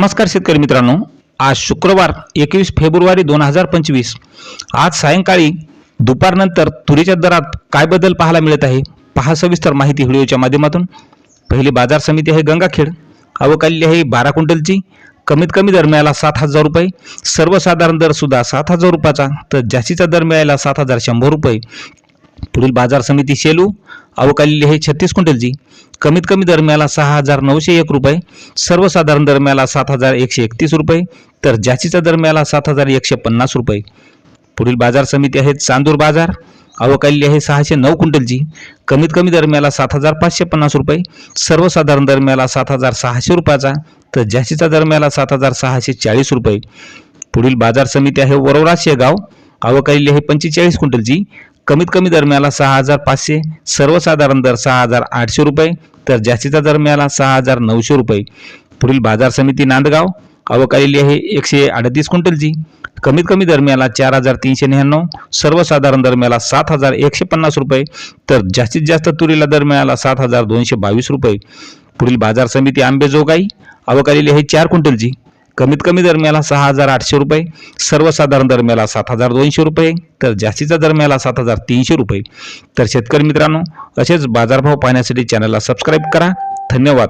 नमस्कार शेतकरी मित्रांनो. आज शुक्रवार एकवीस फेब्रुवारी दोन हजार पंचवीस. आज सायंकाळी दुपारनंतर तुरीच्या दरात काय बदल पाहायला मिळत आहे पहा सविस्तर माहिती व्हिडिओच्या माध्यमातून. पहिली बाजार समिती आहे गंगाखेड. अवकाली आहे बारा क्विंटलची. कमीत कमी दर मिळाला सात हजार रुपये. सर्वसाधारण दरसुद्धा सात हजार रुपयाचा. तर जास्तीचा दर मिळाला सात हजार शंभर रुपये. पुढील बाजार समिती शेलू आवक आलेली आहे छत्तीस क्विंटलची. कमीत कमी दरम्याला सहा हजार नऊशे एक रुपये सर्वसाधारण दरम्याला सात हजार एकशे एकतीस रुपये तर जास्तीचा दरम्याला सात हजार एकशे पन्नास रुपये. पुढील बाजार समिती आहेत चांदूर बाजार आवक आहे सहाशे नऊ क्विंटलची. कमीत कमी दरम्याला सात हजार पाचशे पन्नास रुपये सर्वसाधारण दरम्याला सात हजार सहाशे रुपयाचा तर जास्तीचा दरम्याला सात हजार सहाशे चाळीस रुपये. पुढील बाजार समिती आहे वरोरा शेगाव आवक आहे पंचेचाळीस क्विंटलची. कमीत कमी दर मिळाला सहा हजार पाचशे सर्वसाधारण दर सहा हजार आठशे रुपये तर जास्तीचा दर मिळाला सहा हजार नऊशे रुपये. पुढील बाजार समिती नांदगाव आवक आलेली आहे एकशे अडतीस क्विंटलची कमीत कमी दर मिळाला चार हजार तीनशे नव्याण्णव सर्वसाधारण दर मिळाला सात हजार एकशे पन्नास रुपये तर जास्तीत जास्त तुरीला दर मिळाला सात हजार दोनशे बावीस रुपये. पुढील बाजार समिती आंबेजोगाई आवक आलेली आहे चार क्विंटलची कमीत कमी दरम्याला सहा हजार आठशे रुपये सर्वसाधारण दरम्याला सात हजार दोनशे रुपये तर जास्तीचा दरम्याला सात हजार तीनशे रुपये. तर शेतकरी मित्रांनो असेच बाजारभाव पाहण्यासाठी चॅनलला सबस्क्राईब करा. धन्यवाद.